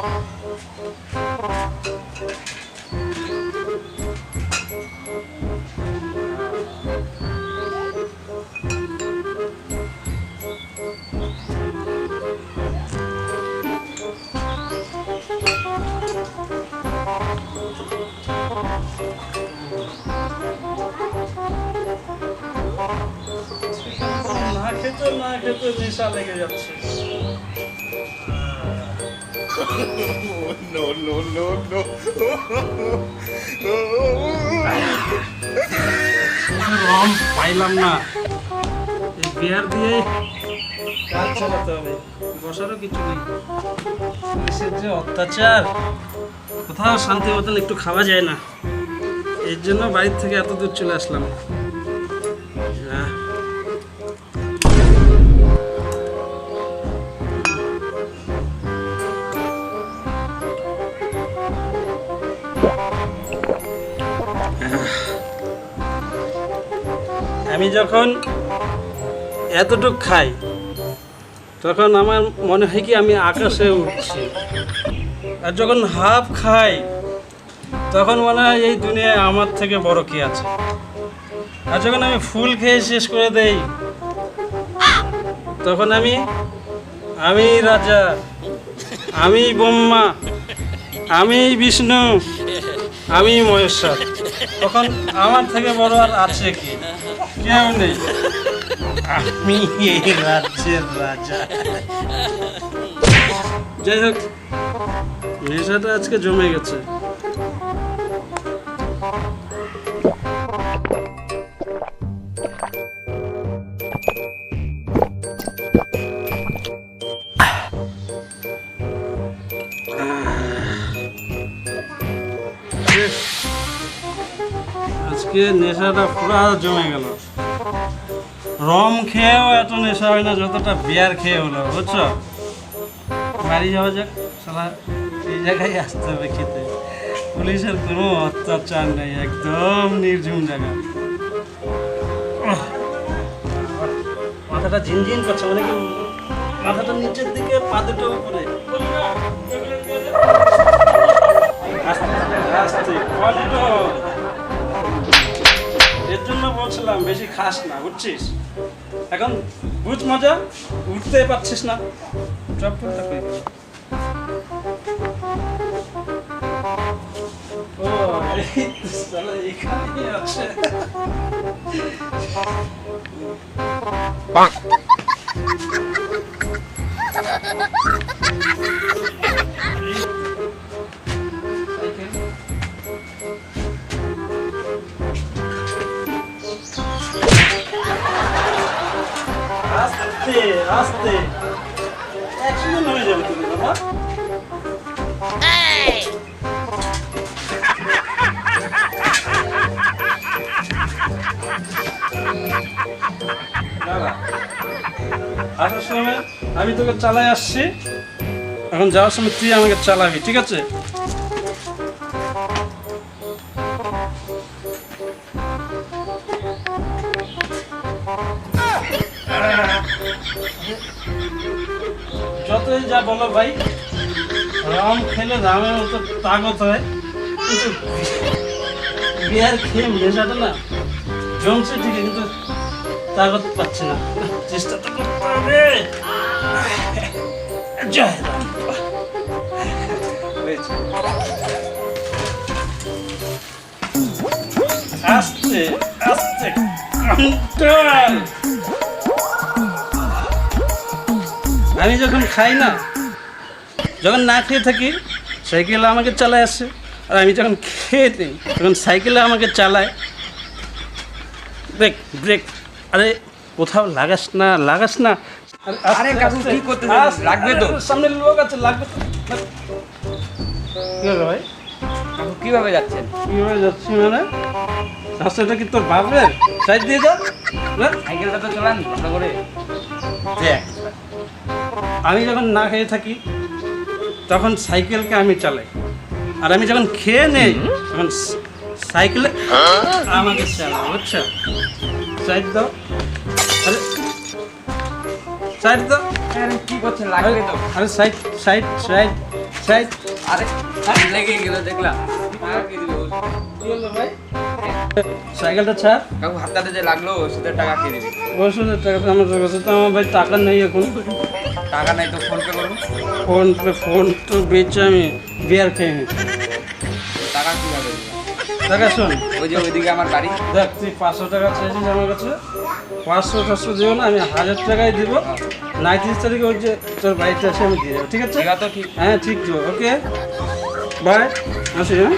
না খেতে না খেতে নেশা লেগে যাচ্ছে। no, no, no, no. রম পাইলাম না। এই বিয়ার দিয়ে কাজ চালাতে হবে। বসারও কিছু নেই। পুলিশের যে অত্যাচার কোথাও শান্তি মতন একটু খাওয়া যায় না। এর জন্য বাড়ির থেকে এত দূর চলে আসলাম। আহ, আমি যখন এতটুক খাই, তখন আমার মনে হয় কি আমি আকাশে উঠছি। আর যখন হাফ খাই, তখন মনে হয় এই দুনিয়ায় আমার থেকে বড় কি আছে? আর যখন আমি ফুল খেয়ে শেষ করে দেই, তখন আমি আমি রাজা, আমি ব্রহ্মা, আমি বিষ্ণু, আমি মহেশ্বর। তখন আমার থেকে বড় আর আছে কি? কেউ নেই। আমি এই রাজ্যের রাজা। যাই হোক, নেশাটা আজকে জমে গেছে। আজকে নেশাটা পুরা জমে গেল। রম খেয়েও এত নেশা হয় না যতটা বিয়ার খেয়ে হলো, বুঝছ? বাড়ি যাওয়া যাক সালা এই জায়গায় আসতে হবে খেতে। পুলিশের কোনো অত্যাচার নেই, একদম নির্ঝুম জায়গা। মাথাটা ঝিনঝিন করছে মানে কি মাথাটা নিচের দিকে, পা দুটো উপরে। খাস না, বুঝছিস? এখন বুঝ মজা, উঠতে পারছিস না। চপ্পলটা কই গেল? ও তো শালা আস্তে আস্তে। একসঙ্গে নড়ে যাবে তুমি বাবা। আসার সময় আমি তোকে চালাই আসছি। এখন যাওয়ার সময় তুই আমাকে চালাবি ঠিক আছে? যতই যা বলো ভাই। রাম খেলে রামের মতো তাগত হয়। কিন্তু বিয়ার খেয়ে নেশাটা না। জমছে ঠিকই, কিন্তু তাগত পাচ্ছে না। চেষ্টা তো করতে হবে। জয় রাম। আস্তে আস্তে। কন্ট্রোল আমি যখন খাই না যখন না খেয়ে থাকি সাইকেলে আমাকে চালায় আসে। আর আমি যখন খেয়ে নিই তখন সাইকেলে আমাকে চালায় ব্রেক ব্রেক আরে কোথাও লাগাস না লাগাস না। আরে কাকু, কি করতেছেন? লাগবে তো? সামনে লোক আছে লাগবে তো। ভাই? কাকু কীভাবে যাচ্ছেন? কীভাবে যাচ্ছি মানে? রাস্তাটা কি তোর বাপের? সাইড দিয়ে যা। না? সাইকেলটা তো চালান ভালো করে। দেখ আমি যখন না খেয়ে থাকি তখন সাইকেলকে আমি চালাই। আর আমি যখন খেয়ে নেই তখন সাইকেলে আমাকে চালাই বুঝছ? সাইড দাও আরে সাইড দাও আরে কি করছেন লাগবে তো। আরে সাইড সাইড সাইড সাইড আরে লেগে গেল দেখলাম। টাকা কে দিবে কি হলো ভাই? সাইকেলটা ছাড়। কাকু হাতটাতে যে লাগল ওষুধের টাকা কে দিবে ওষুধের টাকা তো আমার কাছে তো আমার ভাই টাকা নেই এখন। টাকা নাই তো ফোন পে করুন। ফোন পে ফোন তো বেচে আমি বিয়ার খেয়ে নি টাকা কীভাবে? টাকা শোন। ওই যে ওইদিকে আমার বাড়ি দেখ তুই পাঁচশো টাকা চাইছিস আমার কাছে। পাঁচশো টাঁচশো দিও না আমি হাজার টাকাই দিব। নাইনটিন তারিখে ওই যে তোর বাড়িতে এসে আমি দিয়ে দেবো ঠিক আছে? ঠিক আছে ঠিক। হ্যাঁ ঠিক তো ওকে? বাই আসি হ্যাঁ?